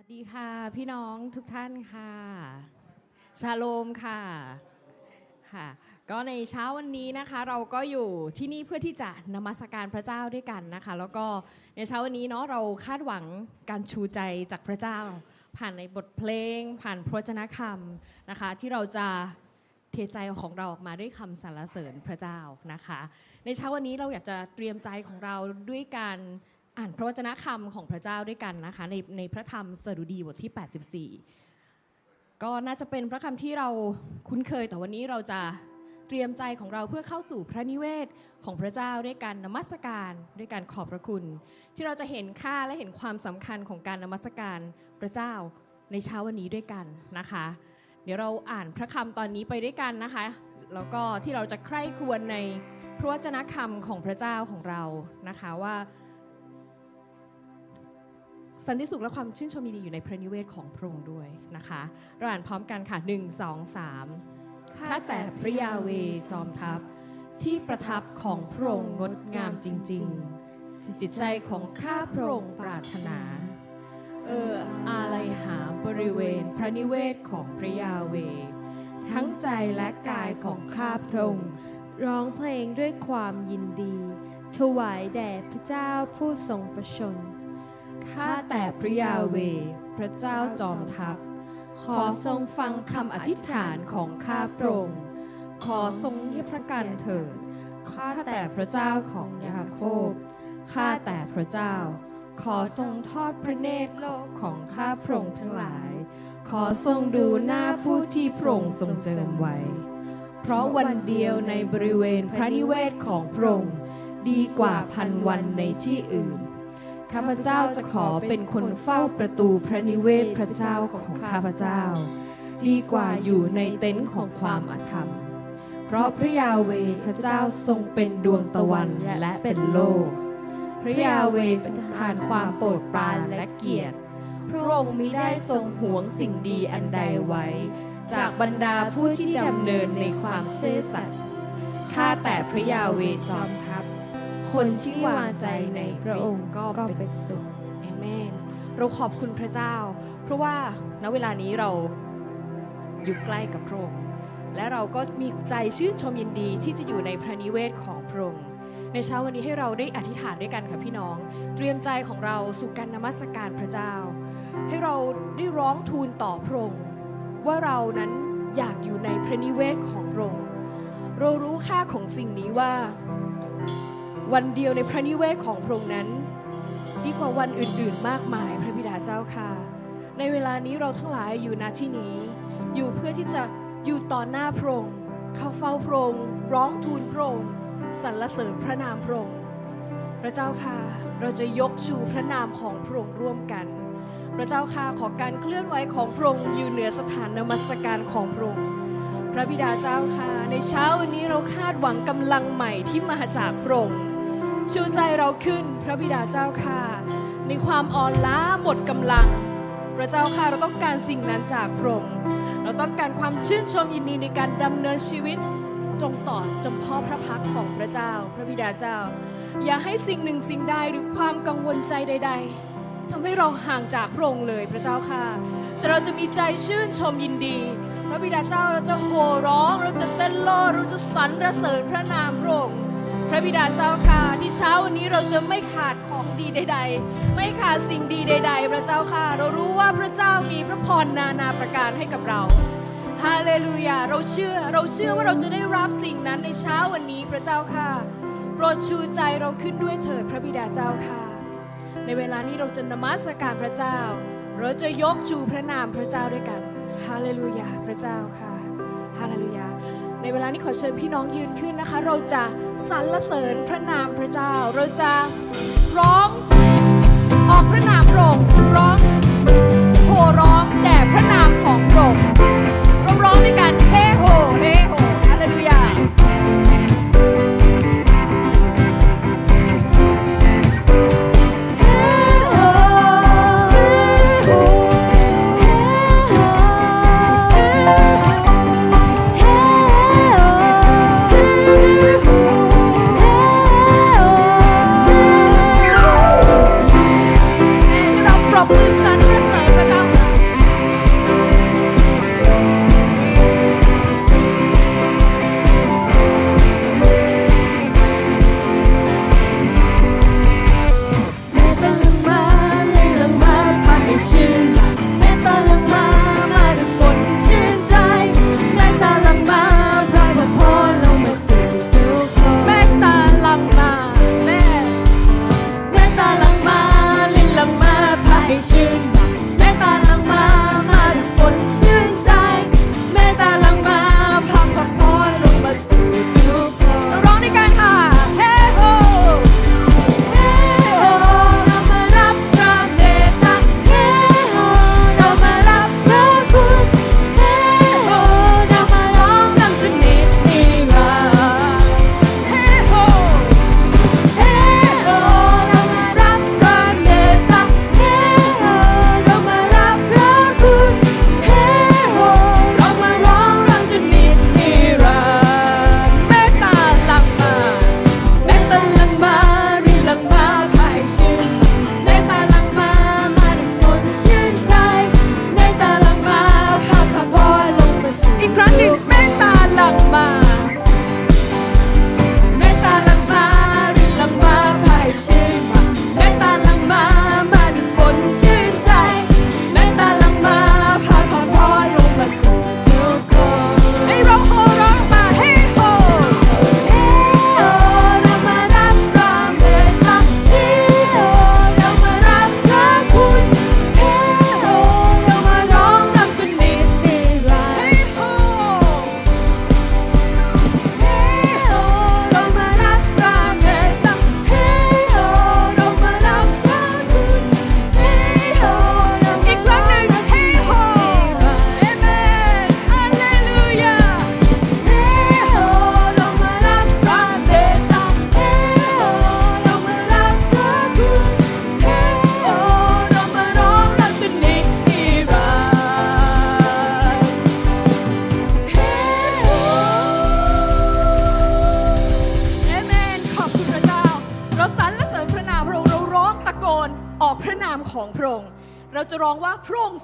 วัสดีค่ะพี่น้องทุกท่านค่ะชาโลมค่ะค่ะก็ในเช้าวันนี้นะคะเราก็อยู่ที่นี่เพื่อที่จะนมัสการพระเจ้าด้วยกันนะคะ แล้วก็ในเช้าวันนี้เนาะเราคาดหวังการชูใจจากพระเจ้า ผ่านในบทเพลง ผ่านพระวจนะคำนะคะ ที่เราจะเทใจของเราออกมาด้วยคำสรรเสริญพระเจ้านะคะ ในเช้าวันนี้เราอยากจะเตรียมใจของเราด้วยการ อ่านพระวจนะคำของพระเจ้าด้วยกันนะคะในในพระธรรมสดุดีบทที่ 84 ก็น่าจะเป็นพระคำที่เราคุ้นเคยแต่วันนี้เราจะเตรียมใจของเราเพื่อเข้าสู่พระนิเวศของพระเจ้าด้วยการนมัสการด้วยการขอบพระคุณ ที่เราจะเห็นค่าและเห็นความสำคัญของการนมัสการพระเจ้าในเช้าวันนี้ด้วยกันนะคะ เดี๋ยวเราอ่านพระคำตอนนี้ไปด้วยกันนะคะ แล้วก็ที่เราจะใคร่ครวญในพระวจนะคำของพระเจ้าของเรานะคะว่า สันติสุขและความชื่นชมยินดีอยู่ในพระนิเวศของพระองค์ด้วยนะคะเราอ่านพร้อมกันค่ะ 1 2 3 ข้าแต่พระยาเวจอมทัพ ที่ประทับของพระองค์งดงามจริง ๆ จิตใจของข้าพระองค์ปรารถนา เอออาลัยหาบริเวณพระนิเวศของพระยาเว ทั้งใจและกายของข้าพระองค์ร้องเพลงด้วยความยินดี ถวายแด่พระเจ้าผู้ทรงประชน ข้าแต่พระยาเว พระเจ้าจอมทัพ ขอทรงฟังคำอธิษฐานของข้าพระองค์ ขอทรงยียบพระกันเถิด ข้าแต่พระเจ้าของยาโคบ ข้าแต่พระเจ้า ขอทรงทอดพระเนตรโลกของข้าพระองค์ทั้งหลาย ขอทรงดูหน้าผู้ที่พระองค์ทรงเจิมไว้ เพราะวันเดียวในบริเวณพระนิเวศของพระองค์ดีกว่าพันวันในที่อื่น ข้าพเจ้าจะขอเป็นคนเฝ้าประตูพระนิเวศพระเจ้าของข้าพเจ้า ดีกว่าอยู่ในเต็นท์ของความอาธรรม เพราะพระยาเวพระเจ้าทรงเป็นดวงตะวันและเป็นโลก พระยาเวทรงทานความโปรดปรานและเกียรติพระองค์มิได้ทรงหวงสิ่งดีอันใดไว้ จากบรรดาผู้ที่ดำเนินในความเซื่อสัตย์ข้าแต่พระยาเวจอมท คนที่วางใจในพระองค์ก็เป็นสุขเอเมนเราขอบคุณพระเจ้า เพราะว่าณเวลานี้เราอยู่ใกล้กับพระองค์และเราก็มีใจชื่นชมยินดีที่จะอยู่ในพระนิเวศของพระองค์ในเช้าวันนี้ให้เราได้อธิษฐานด้วยกันค่ะพี่น้อง เตรียมใจของเราสู่การนมัสการพระเจ้า ให้เราได้ร้องทูลต่อพระองค์ว่าเรานั้นอยากอยู่ในพระนิเวศของพระองค์เรารู้ค่าของสิ่งนี้ว่า วันเดียวในพระนิเวศของพระองค์นั้นดีกว่าวันอื่นๆ มากมายพระบิดาเจ้าค่ะ ในเวลานี้เราทั้งหลายอยู่ณที่นี้ อยู่เพื่อที่จะอยู่ต่อหน้าพระองค์เข้าเฝ้าพระองค์ร้องทูลพระองค์สรรเสริญพระนามพระองค์พระเจ้าค่ะเราจะยกชูพระนามของพระองค์ร่วมกัน พระเจ้าค่ะขอการเคลื่อนไหวของพระองค์อยู่เหนือสถานนมัสการของพระองค์พระบิดาเจ้าค่ะ ในเช้าวันนี้เราคาดหวังกำลังใหม่ที่มาจากพระองค์ ชูใจเราขึ้นพระบิดาเจ้าค่ะ ในความอ่อนล้าหมดกำลัง พระเจ้าค่ะเราต้องการสิ่งนั้นจากพระองค์เราต้องการความชื่นชมยินดีในการดำเนินชีวิตตรงต่อจำเพ่อพระพักของพระเจ้า พระบิดาเจ้า อย่าให้สิ่งหนึ่งสิ่งใดหรือความกังวลใจใด ๆทำให้เราห่างจากพระองค์เลยพระเจ้าค่ะ แต่เราจะมีใจชื่นชมยินดี พระบิดาเจ้าเราจะโห่ร้อง เราจะเต้นโลดเราจะสรรเสริญพระนามพระองค์ พระบิดาเจ้าค่ะ ที่เช้าวันนี้เราจะไม่ขาดของดีใด ๆ ไม่ขาดสิ่งดีใด ๆ พระเจ้าค่ะ เรารู้ว่าพระเจ้ามีพระพรนานาประการให้กับเราฮาเลลูยาเราเชื่อเราเชื่อว่าเราจะได้รับสิ่งนั้นในเช้าวันนี้พระเจ้าค่ะ โปรดชูใจเราขึ้นด้วยเถิดพระบิดาเจ้าค่ะ ในเวลานี้เราจะนมัสการพระเจ้า เราจะยกชูพระนามพระเจ้าด้วยกันฮาเลลูยาพระเจ้าค่ะฮาเลลูยา ในเวลานี้ขอเชิญพี่น้องยืนขึ้นนะคะ เราจะสรรเสริญพระนามพระเจ้า เราจะร้องออกพระนามพระองค์ร้องโห่ร้องแด่พระนามของพระองค์เราร้องด้วยกัน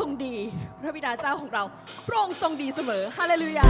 ทรงดี พระบิดาเจ้าของเรา พระองค์ทรงดีเสมอ ฮาเลลูยา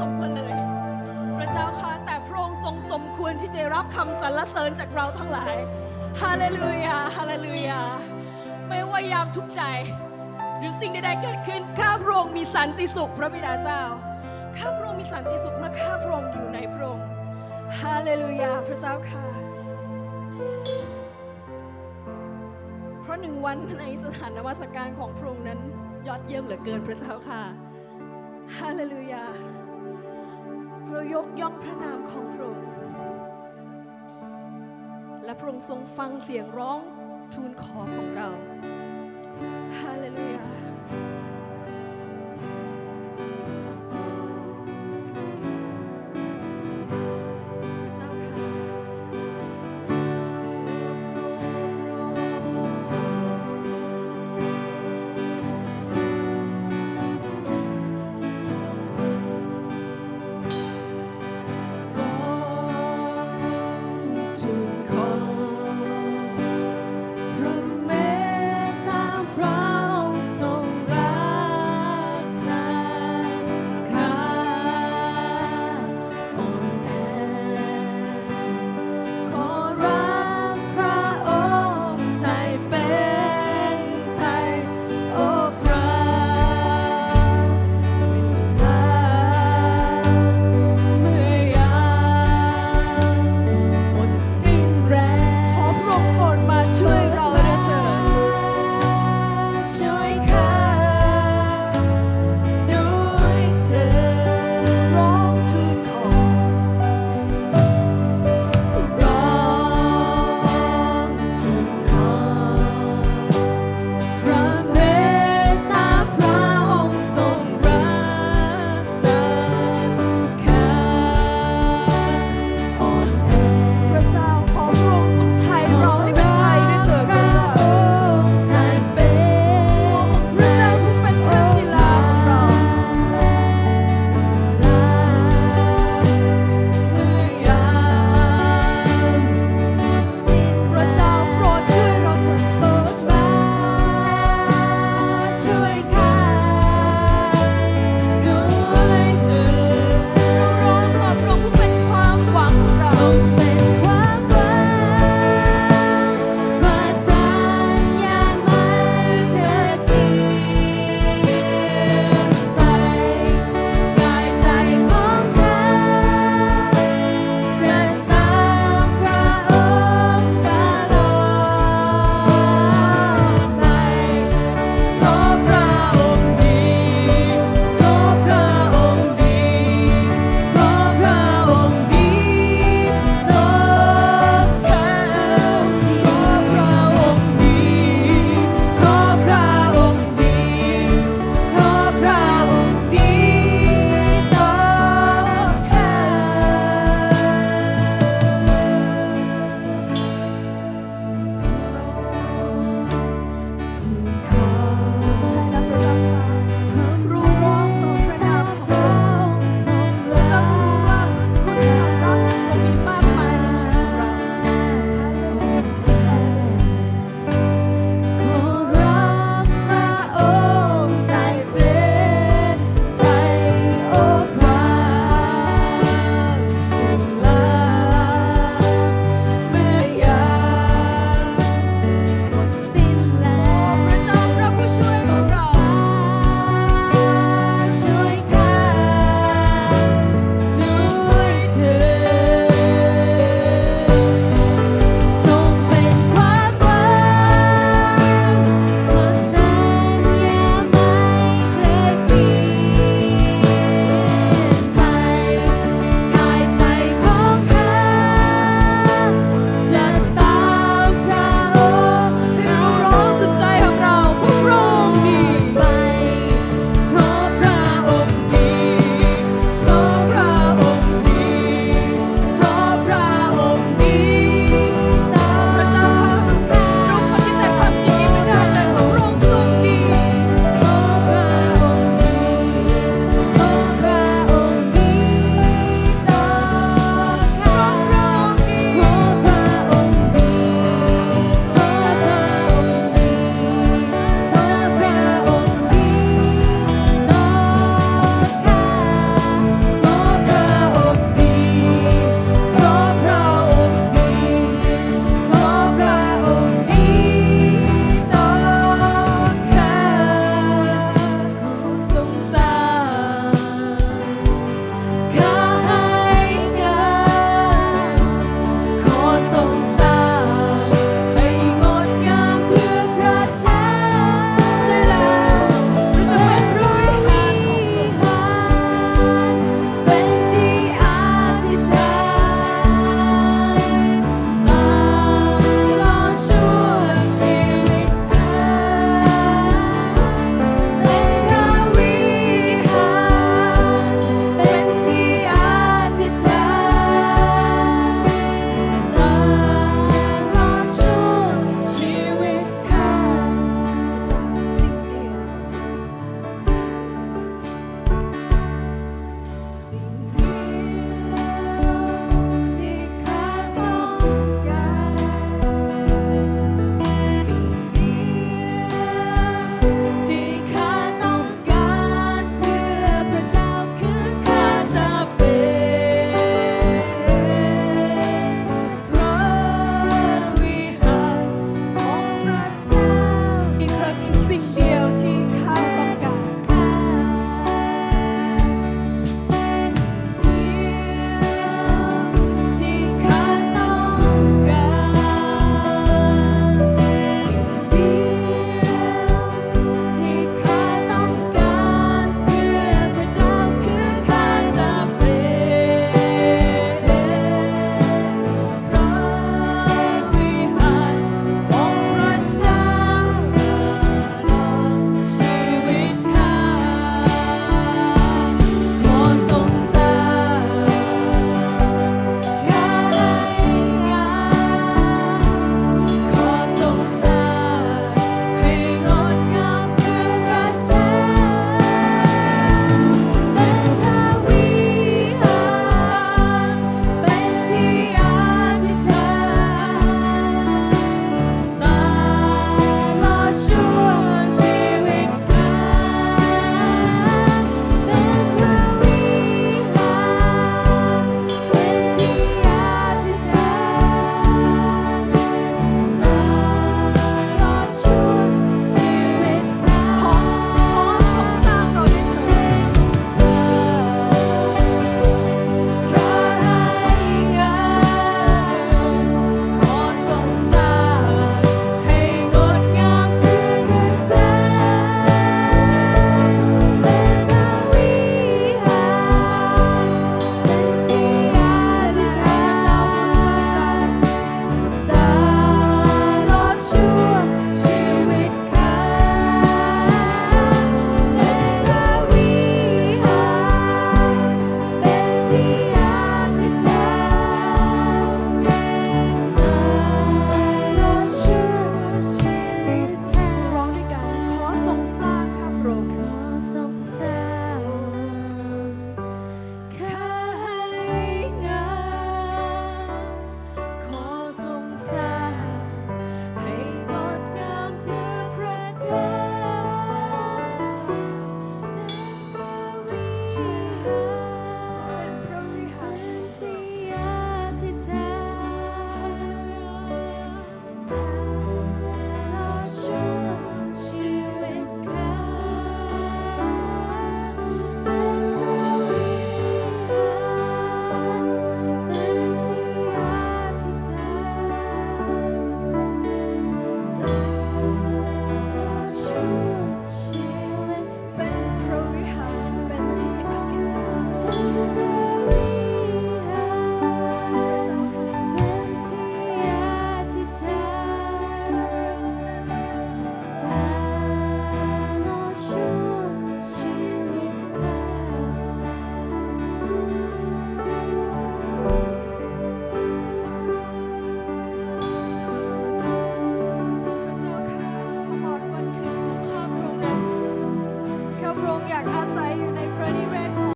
สมควรเลย พระเจ้าค่ะแต่พระองค์ทรงสมควรที่จะรับคำสรรเสริญจากเราทั้งหลายฮาเลลูยาฮาเลลูยาไม่ว่ายามทุกใจ หรือสิ่งใดๆเกิดขึ้นข้าพระองค์มีสันติสุขพระบิดาเจ้าข้าพระองค์มีสันติสุขเมื่อข้าพระองค์อยู่ในพระองค์ฮาเลลูยาพระเจ้าค่ะ เพราะหนึ่งวันในสถานนมัสการของพระองค์นั้น ยอดเยี่ยมเหลือเกินพระเจ้าค่ะฮาเลลูยา เรายกย่องพระนามของพระองค์ และพระองค์ทรงฟังเสียงร้องทูลขอของเรา ฮาเลลูยา